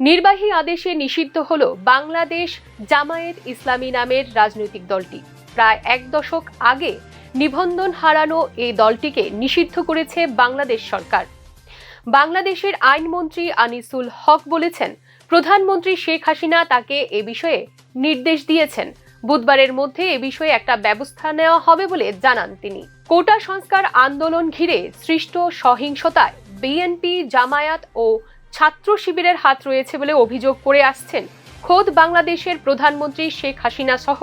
নির্বাহী আদেশে নিষিদ্ধ হল বাংলাদেশ জামায়াত ইসলামী নামের রাজনৈতিক দলটি। প্রায় এক দশক আগে নিবন্ধন হারানো এই দলটিকে নিষিদ্ধ করেছে বাংলাদেশ সরকার। বাংলাদেশের আইনমন্ত্রী আনিসুল হক বলেছেন, প্রধানমন্ত্রী শেখ হাসিনা তাকে এ বিষয়ে নির্দেশ দিয়েছেন। বুধবারের মধ্যে এ বিষয়ে একটা ব্যবস্থা নেওয়া হবে বলে জানান তিনি। কোটা সংস্কার আন্দোলন ঘিরে সৃষ্ট সহিংসতায় বিএনপি, জামায়াত ও ছাত্র শিবিরের হাত রয়েছে বলে অভিযোগ করে আসছেন খোদ বাংলাদেশের প্রধানমন্ত্রী শেখ হাসিনা সহ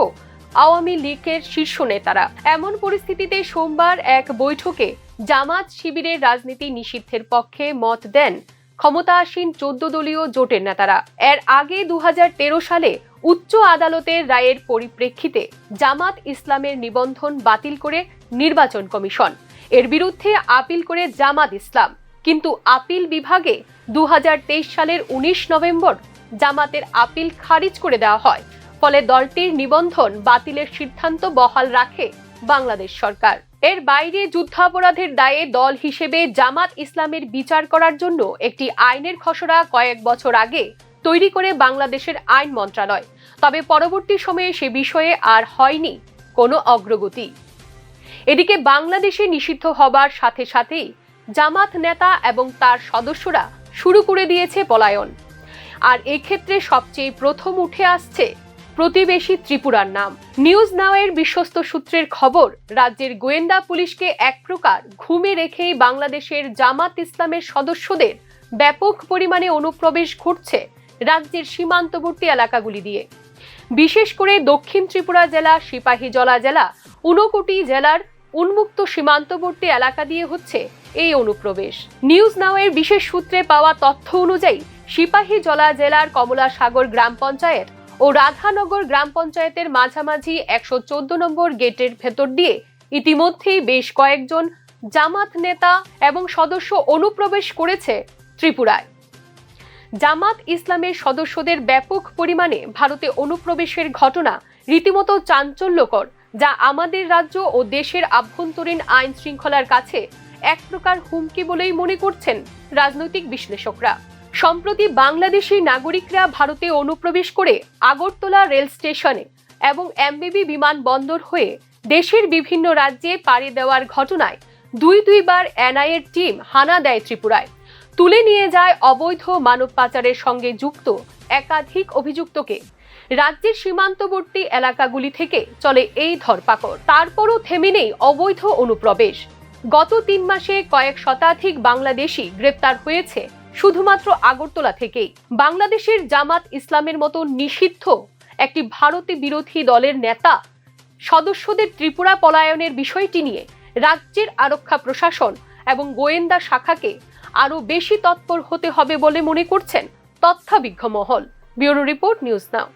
আওয়ামী লীগের শীর্ষ নেতারা। এমন পরিস্থিতিতে সোমবার এক বৈঠকে জামাত শিবিরের রাজনীতি নিষিদ্ধের পক্ষে মত দেন ক্ষমতাসীন চোদ্দ দলীয় জোটের নেতারা। এর আগে দু হাজার তেরো সালে উচ্চ আদালতের রায়ের পরিপ্রেক্ষিতে জামাত ইসলামের নিবন্ধন বাতিল করে নির্বাচন কমিশন। এর বিরুদ্ধে আপিল করে জামাত ইসলাম। কিন্তু আপিল বিভাগে দু হাজার তেইশ সালের উনিশ নভেম্বর জামাতের আপিল খারিজ করে দেওয়া হয়। ফলে দলটির নিবন্ধন বাতিলের সিদ্ধান্ত বহাল রাখে বাংলাদেশ সরকার। এর বাইরে যুদ্ধাপরাধের দায়ে দল হিসেবে জামাত ইসলামের বিচার করার জন্য একটি আইনের খসড়া কয়েক বছর আগে তৈরি করে বাংলাদেশের আইন মন্ত্রণালয়। তবে পরবর্তী সময়ে সে বিষয়ে আর হয়নি কোনো অগ্রগতি। এদিকে বাংলাদেশে নিষিদ্ধ হবার সাথে সাথেই জামাত নেতা এবং তার সদস্যরা শুরু করে দিয়েছে পলায়ন। আর এক্ষেত্রে সবচেয়ে প্রথম উঠে আসছে প্রতিবেশী ত্রিপুরার নাম। নিউজ নাওয়ের বিশ্বস্ত সূত্রের খবর, রাজ্যের গোয়েন্দা পুলিশকে এক প্রকার ঘুমে রেখেই বাংলাদেশের জামাত ইসলামের সদস্যদের ব্যাপক পরিমাণে অনুপ্রবেশ ঘটছে রাজ্যের সীমান্তবর্তী এলাকাগুলি দিয়ে। বিশেষ করে দক্ষিণ ত্রিপুরা জেলা সিপাহীজলা জেলা, ঊনকোটি জেলার উন্মুক্ত সীমান্তবর্তী এলাকা দিয়ে হচ্ছে এই অনুপ্রবেশ। নিউজ নাওয়ের বিশেষ সূত্রে পাওয়া তথ্য অনুযায়ী, সিপাহী জলা জেলার কমলা সাগর গ্রাম পঞ্চায়েত ও রাধানগর গ্রাম পঞ্চায়েতের মাঝামাঝি একশো চোদ্দ নম্বর গেটের ভেতর দিয়ে ইতিমধ্যেই বেশ কয়েকজন জামাত নেতা এবং সদস্য অনুপ্রবেশ করেছে ত্রিপুরায়। জামাত ইসলামের সদস্যদের ব্যাপক পরিমাণে ভারতে অনুপ্রবেশের ঘটনা রীতিমতো চাঞ্চল্যকর যা আমাদের রাজ্য ও দেশের আভ্যন্তরীণ আইন শৃঙ্খলার কাছে এক প্রকার হুমকি বলেই মনে করছেন রাজনৈতিক বিশ্লেষকরা। সম্প্রতি বাংলাদেশি নাগরিকরা ভারতে অনুপ্রবেশ করে আগরতলা রেল স্টেশনে এবং এমবিবি বিমানবন্দর হয়ে দেশের বিভিন্ন রাজ্যে পাড়ি দেওয়ার ঘটনায় দুই দুইবার এনআইএর টিম হানা দেয় ত্রিপুরায়। তুলে নিয়ে যায় অবৈধ মানব পাচারের সঙ্গে যুক্ত একাধিক অভিযুক্তকে। রাজ্যের সীমান্তবর্তী এলাকাগুলি থেকে চলে এই ধরপাকড়। তারপরও থেমে নেই অবৈধ অনুপ্রবেশ। গত তিন মাসে কয়েক শতাধিক বাংলাদেশি গ্রেপ্তার হয়েছে শুধুমাত্র আগরতলা থেকেই। বাংলাদেশের জামাত ইসলামের মতো নিষিদ্ধ একটি ভারতে বিরোধী দলের নেতা, সদস্যদের ত্রিপুরা পলায়নের বিষয়টি নিয়ে রাজ্যের আরক্ষা প্রশাসন এবং গোয়েন্দা শাখাকে আরও বেশি তৎপর হতে হবে বলে মনে করছেন তথ্যাবিজ্ঞ মহল। Bureau report news now.